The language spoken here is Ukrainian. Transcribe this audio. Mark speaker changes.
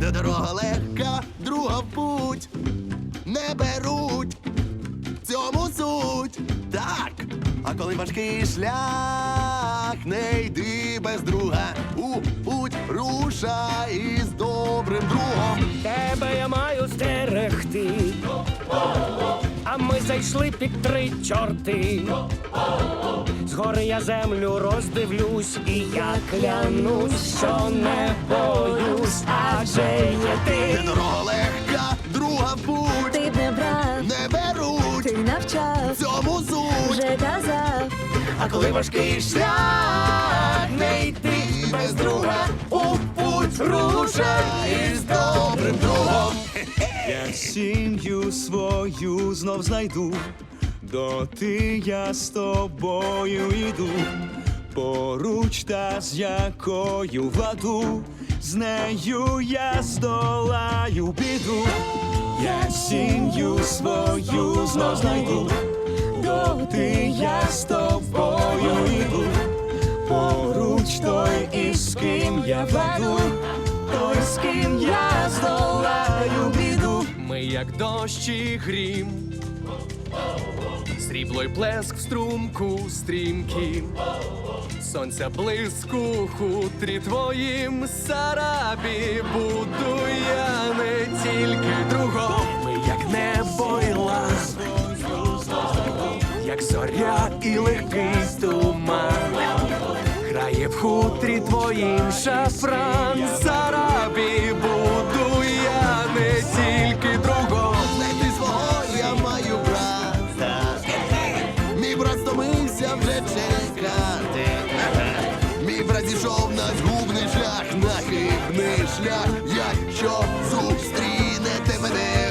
Speaker 1: Де дорога легка, друга в путь. Не беруть в цьому суть. Так. А коли важкий шлях, не йди без друга. У путь рушай із добрим другом.
Speaker 2: Тебе я зайшли під три чорти. Згори я землю роздивлюсь, і я клянусь, що не боюсь, адже є ти.
Speaker 1: дорога легка, друга путь.
Speaker 3: Ти б не брав,
Speaker 1: Не беруть
Speaker 3: ти навчав,
Speaker 1: цьому суть.
Speaker 3: вже казав,
Speaker 1: А коли важкий шлях, не йти без друга. У путь рушай із добрим другом.
Speaker 4: Я сім'ю свою знов знайду, доти я з тобою йду, поруч та з якою владу, з нею я здолаю біду, я сім'ю свою знов знайду, доти я з тобою йду, поруч той, із ким я той, ким я здолаю біду.
Speaker 5: Ми як дощ і грім, срібло й плеск в струмку стрімким, сонця блиску хутрі твоїм сарабі буду я не тільки другом, ми як небо лаз, як зоря і легкий туман. Грає в хутрі твоїм шафран
Speaker 1: стомився вже. Мій брат зійшов на згубний шлях, на хибний шлях. Якщо зустрінете мене.